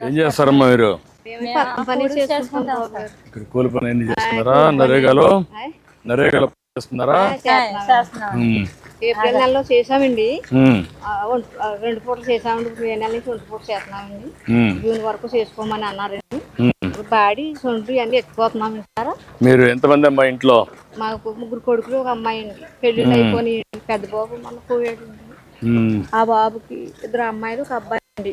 ఏం చేస్తారమ్మా మీరు? ఇక్కడ కూలి పని ఎన్ని చేస్తున్నారా? నరేగాలో? నరేగాలో పని చేస్తున్నారా? ఏప్రిల్ నెలలో చేసామండి. రెండు పూటలు చేసామండి. ఇప్పుడు మే నెల నుంచి ఒంటి పూట చేస్తున్నామండి. జూన్ వరకు చేసుకోమని అన్నారండి. బాడీ సొంటి అన్ని ఎత్తుకోతున్నాం సార్. మీరు ఎంతమంది అమ్మా ఇంట్లో? మాకు ముగ్గురు కొడుకులు ఒక అమ్మాయి అండి. పెళ్ళిళ్ళు అయిపోయి పెద్ద బాబు మన పోయాడు ఆ బాబుకి ఇద్దరు అమ్మాయిలు ఒక అబ్బాయి అండి.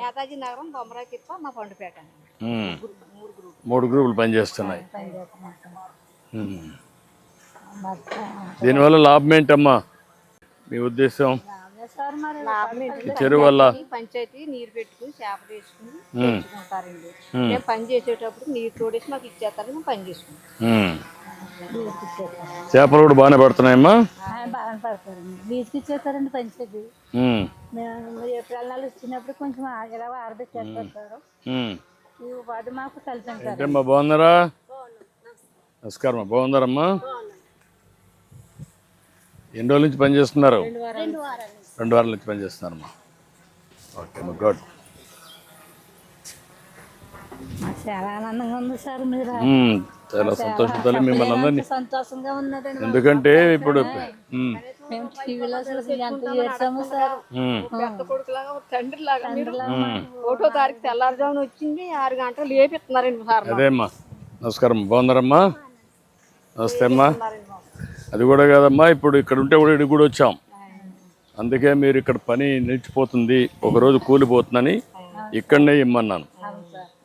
నేతాజీ నగరం బొమ్మరాయి తిప్ప మా పండుపేట. మూడు గ్రూపులు. పనిచేస్తున్నాయి. దీనివల్ల లాభం ఏంటమ్మా? మీ ఉద్దేశం? చెరువు వల్ల? పంచాయతీ నీరు పెట్టుకుని చేప వేసుకుని మేము పని చేసేటప్పుడు నీరు తోడేసి మాకు ఇచ్చేస్తారని మేము పని చేసుకుంటాం. చేపలు కూడా బాగానే పడుతున్నాయమ్మా? బాగానే పడతారండి. బీచ్కి ఇచ్చేస్తారండి పంచాయతీ. ఏప్రిల్ నెల వచ్చినప్పుడు కొంచెం ఆ- ఇలా ఆరబెట్టేస్తారు సార్ ఉమ్. ఈ వాటి మాకు ఏంటమ్మా బాగున్నారా? నమస్కారం. అమ్మా బాగున్నారమ్మా? ఎన్ని రోజుల నుంచి పని చేస్తున్నారు? రెండు వారాల నుంచి. పని చేస్తున్నారమ్మా. ఓకే అమ్మా గుడ్. చాలా ఆనందంగా ఉంది సార్ మీరు చాలా సంతోషంతో మిమ్మల్ని అందరినీ. సంతోషంగా ఉన్నదండి ఎందుకంటే ఇప్పుడు ఉమ్. మేము టీవీలో చూసి ఎంత ఏడ్చాము సార్. ఉమ్. పెద్ద కొడుకులాగా తండ్రి లాగా ఉమ్. ఒకటో తారీఖు తెల్లారుజామున వచ్చింది ఆరు గంటలు లేపిస్తున్నారండి సార్. మాకు. అదే అమ్మా. నమస్కారం. బాగున్నారమ్మా? నమస్తే అమ్మా. అది కూడా కాదమ్మా ఇప్పుడు ఇక్కడ ఉంటే కూడా ఇక్కడికి కూడా వచ్చాం. అందుకే మీరు ఇక్కడ పని నిలిచిపోతుంది. ఒకరోజు కూలిపోతుందని ఇక్కడనే ఇమ్మన్నాను.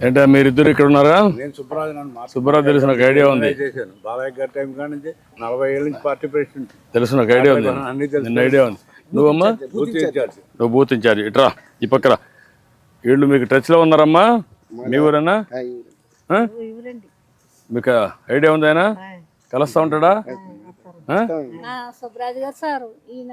ఏంటా మీరిద్దరు ఇక్కడ ఉన్నారా? నేను సుబ్బరాజు సుబ్బారావు తెలిసిన ఒక ఐడియా ఉంది. చేశాను. బాలయ్య గారి టైం కాడి నుంచి నలభై ఏళ్ళ నుంచి పార్టీ ప్రెసిడెంట్. తెలిసిన ఒక ఐడియా ఉంది. అన్ని తెలుసు. నిన్న ఐడియా ఉంది. నువ్వమ్మా? నువ్వు బూత్ ఇన్ఛార్జ్. ఇట్రా ఈ పక్కన వీళ్ళు మీకు టచ్లో ఉన్నారమ్మా? మీ ఊరేనా? ఆ? ఇవ్వరండి మీకు ఐడియా ఉంది ఆయన? కలుస్తా ఉంటాడా? ఆ? ఆ, సుబ్బరాజు గారు సార్ ఈయన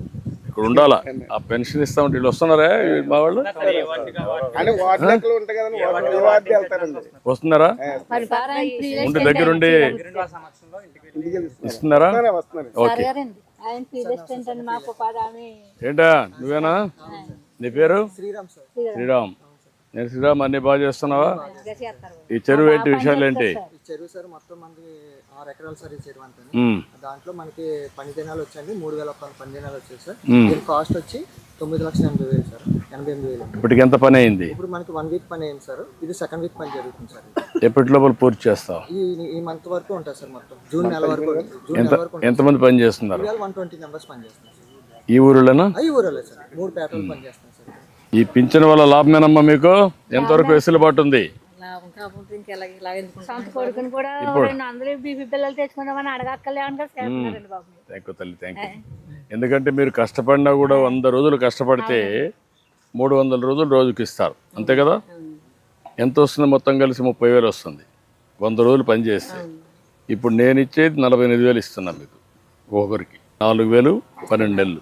ఇక్కడ ఉండాలా? ఆ పెన్షన్ ఇస్తామంటే వీళ్ళు వస్తున్నారా మా వాళ్ళు? వస్తున్నారా? ఉండి దగ్గరుండి ఇస్తున్నారా? హామీ ఏంటా? నువ్వేనా? నీ పేరు? శ్రీరామ్. శ్రీరామ్ అన్ని బాగా చేస్తున్నావా? ఈ చెరువు ఏంటి విషయాలు ఏంటి? ఈ చెరువు సార్ మొత్తం మనకి ఆరు ఎకరాలు సార్ ఈ చెరువు అంతా. దాంట్లో మనకి పని దినాలు వచ్చండి మూడు వేల పని దినాలు వచ్చాయి సార్. దీని కాస్ట్ వచ్చి తొమ్మిది లక్షల ఎనభై వేలు సార్. ఎనభై ఎనిమిది వేలు. ఇప్పటికి ఎంత పని అయింది? ఇప్పుడు మనకి వన్ వీక్ పని అయింది సార్. ఇది సెకండ్ వీక్ పని జరుగుతుంది సార్. ఎప్పటి లోపల పూర్తి చేస్తావు? ఈ ఈ మంత్ వరకు ఉంటుంది సార్ మొత్తం. జూన్ నెల వరకు జూన్ నెల వరకు ఎంతమంది పని చేస్తున్నారు? వన్ ట్వంటీ మెంబర్స్ పని చేస్తున్నారు. ఈ ఊరిలోనా? అవి ఊరలే సార్. మూడు పేటలు పని చేస్తున్నారు. సార్ ఈ పింఛన్ వల్ల లాభమేనమ్మా మీకు? ఎంతవరకు వెసులుబాటు ఉంది? ఎందుకంటే మీరు కష్టపడినా కూడా వంద రోజులు కష్టపడితే మూడు వందల రోజులు రోజుకి ఇస్తారు. అంతే కదా? ఎంత వస్తుంది మొత్తం కలిసి? ముప్పై వేలు వస్తుంది. వంద రోజులు పని చేస్తే. ఇప్పుడు నేను ఇచ్చేది నలభై ఎనిమిది వేలు ఇస్తున్నాను మీకు. ఒక్కొక్కరికి నాలుగు వేలు పన్నెండు నెలలు.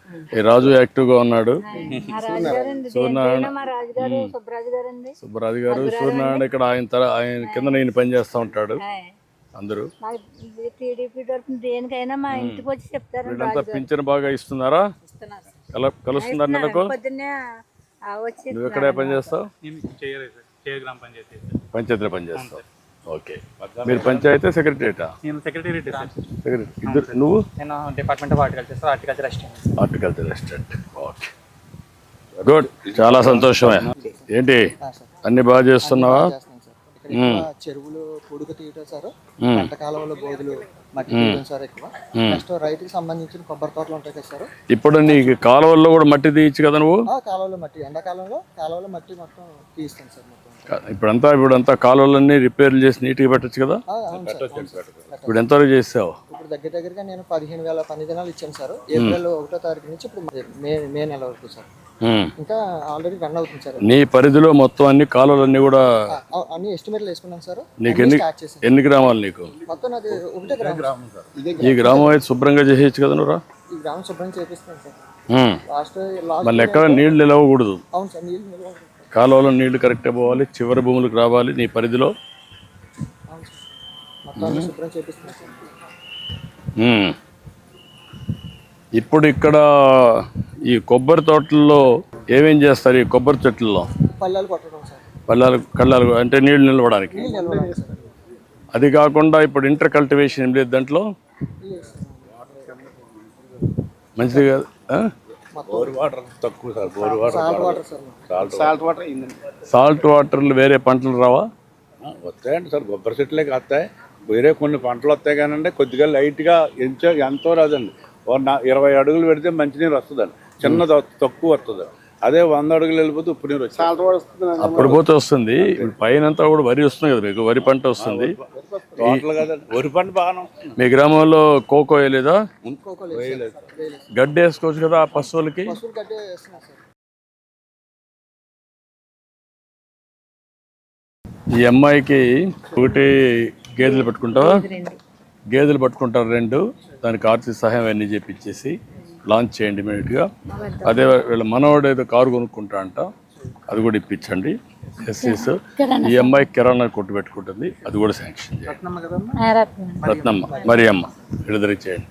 ఈ రాజు ఉన్నాడు. రాజుగారండి. దేనికైనా మా రాజుగారు సుబ్బరాజు గారు సూర్యనారాయణ ఇక్కడ ఆయన తర ఆయన కింద నేను పని చేస్తూ ఉంటాడు. అందరూ. వీళ్ళంతా పింఛన్ బాగా ఇస్తున్నారా? కల కలుస్తున్నారు నెలకు నువ్వు ఎక్కడే పని చేస్తావు? పంచాయతీలో పని చేస్తావు. ఓకే. మీరు పంచాయతీ సెక్రటరీటా? నేను సెక్రటరీ సెక్రటరీ. ఇద్దరు నువ్వు? నేను department of horticulture sir. Horticulture assistant. Horticulture restaurant okay. Good. చాలా సంతోషమే. ఏంటి? అన్ని బాగా చేస్తున్నావా? చెరువులు పొడుగు తీయటం సార్. పంట కాలంలో బోధులు మట్టి తీయడం సార్ ఎక్కువ. నెక్స్ట్ రైతుకి సంబంధించిన కొబ్బరి తోటలు ఉంటాయి కదా సార్. ఇప్పుడు నీకు కాలువల్లో కూడా మట్టి తీయచ్చు కదా నువ్వు? ఆ కాలువలో మట్టి. ఎండాకాలంలో కాలువలో మట్టి మొత్తం తీస్తాం సార్ ఇప్పుడంతా ఇప్పుడంతా కాలువలన్నీ రిపేర్లు చేసి నీట్గా పెట్టచ్చు కదా. ఇప్పుడు ఎంతవరకు చేసావు? ఇప్పుడు దగ్గర దగ్గరగా నేను పదిహేను వేల పని దినాలు ఇచ్చాను సార్. ఏప్రిల్ ఒకటో తారీఖు నుంచి ఇప్పుడు మే మే నెల వరకు సార్. ఇంకా ఆల్రెడీ రన్ అవుతుంది సార్. నీ పరిధిలో మొత్తం అన్ని కాలువలన్నీ కూడా అన్ని ఎస్టిమేట్లు వేసుకున్నాను సార్. నీకు ఎన్ని ఎన్ని గ్రామాలు నీకు? మొత్తం నాది ఒకటే గ్రామం. సార్. ఇదే ఈ గ్రామం. అయితే శుభ్రంగా చేసేయచ్చు కదా నువ్వురా ఈ గ్రామం శుభ్రం చేపిస్తాను సార్. లాస్ట్ లాస్ట్ మళ్ళీ ఎక్కడ నీళ్ళు నిలవకూడదు. అవును సార్ నీళ్ళు నిల్వ ఉంటుంది. కాలువలో నీళ్ళు కరెక్ట్గా పోవాలి చివరి భూములకు రావాలి నీ పరిధిలో. ఇప్పుడు ఇక్కడ ఈ కొబ్బరి తోటల్లో ఏమేం చేస్తారు ఈ కొబ్బరి చెట్లలో? పల్లెలు కళ్ళాలు అంటే నీళ్ళు నిలవడానికి. అది కాకుండా ఇప్పుడు ఇంటర్ కల్టివేషన్ ఏం లేదు దాంట్లో. మంచిది కాదు? బోర్ వాటర్ తక్కువ sir bore water salt water. Salt వాటర్లు వేరే పంటలు రావా? వస్తాయండి సార్ కొబ్బరి చెట్లే వస్తాయి వేరే కొన్ని పంటలు వస్తాయి కానండి కొద్దిగా లైట్గా ఎంచో ఎంతో రాదండి. ఇరవై అడుగులు పెడితే మంచినీరు వస్తుందండి. చిన్న తక్కువ వస్తుంది. అదే వంద అడుగులు వెళ్ళిపోతే ఉప్పు నీరు వచ్చి సాల్ట్ వాటర్ వస్తుంది. అప్పుడు పోతే వస్తుంది. పైన అంతా కూడా వరి వస్తుంది కదా మీకు వరి పంట వస్తుంది. వరి పంట వస్తుంది. మీ గ్రామంలో కోకో వేయలేదా. గడ్డి వేసుకోవచ్చు కదా ఆ పశువులకి? ఈ అమ్మాయికి ఒకటి గేదెలు పెట్టుకుంటావా? రెండు. గేదెలు పట్టుకుంటారు రెండు. దానికి ఆర్థిక సహాయం అన్నీ చేపించేసి లాంచ్ చేయండి ఇమీడియట్గా అదే వీళ్ళ మనవాడు ఏదో కారు కొనుక్కుంటా అంట అది కూడా ఇప్పించండి. ఎస్సీస్ ఈ అమ్మాయి కిరాణా కొట్టు పెట్టుకుంటుంది అది కూడా శాంక్షన్ చేయండి. రత్నమ్మ మరి అమ్మ? విడుదల చేయండి.